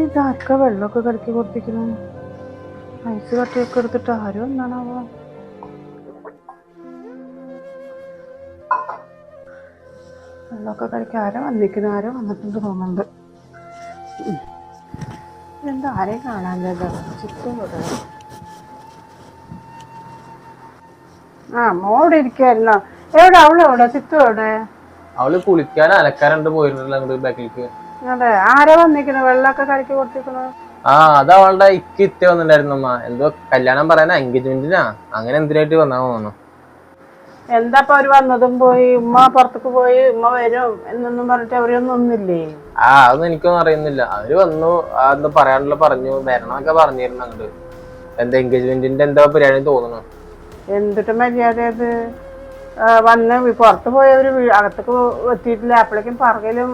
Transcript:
ഇതാർക്ക വെള്ളമൊക്കെ കലക്കി കൊടുത്തിക്കണു ഐസ് കട്ടിയൊക്കെ എടുത്തിട്ട് ആരും എന്നാണാവോ വെള്ളമൊക്കെ കലക്കി ആരും വന്നിരിക്കുന്നു ആരും വന്നിട്ടുണ്ട് തോന്നുന്നുണ്ട്. എന്താ ആരെയും കാണാൻ ചുറ്റും ആ മോടെ ഇരിക്കായിരുന്നോ എവിടെ? അവളെവിടെ ചിത്തു എവിടെ? അവൾ കുളിക്കാൻ അലക്കാറുണ്ട് പോയിരുന്നില്ല അങ്ങോട്ട് ബാക്കിലേക്ക്. അതെ ആരാ വന്നിരിക്കണു വെള്ളമൊക്കെ കലക്കി കൊടുത്തിരിക്കണു ആ അത് അവളുടെ ഇക്ക് ഇത്ത വന്നിട്ടുണ്ടായിരുന്നു അമ്മ എന്തോ കല്യാണം പറയാനാ എൻഗേജ്മെന്റിനാ അങ്ങനെ എന്തിനായിട്ട് വന്നാ തോന്നുന്നു. എന്താ അവർ വന്നതും പോയി? ഉമ്മ പുറത്തേക്ക് പോയി ഉമ്മ വരും എന്നൊന്നും പറഞ്ഞിട്ട് അവരൊന്നും ഒന്നില്ലേ ആ അതൊന്നും എനിക്കൊന്നും അറിയുന്നില്ല. അവർ വന്നു ആ എന്താ പറയാനുള്ള പറഞ്ഞു വരണമൊക്കെ പറഞ്ഞിരുന്നു അങ്ങോട്ട് എന്താ എൻഗേജ്മെന്റിന്റെ എന്താ പരിപാടി തോന്നുന്നു. എന്തിട്ട് മര്യാദ അത് വന്ന് പുറത്ത് പോയവര് വീ- അകത്തേക്ക് എത്തിയിട്ടില്ല. അപ്പോഴേക്കും പറകലും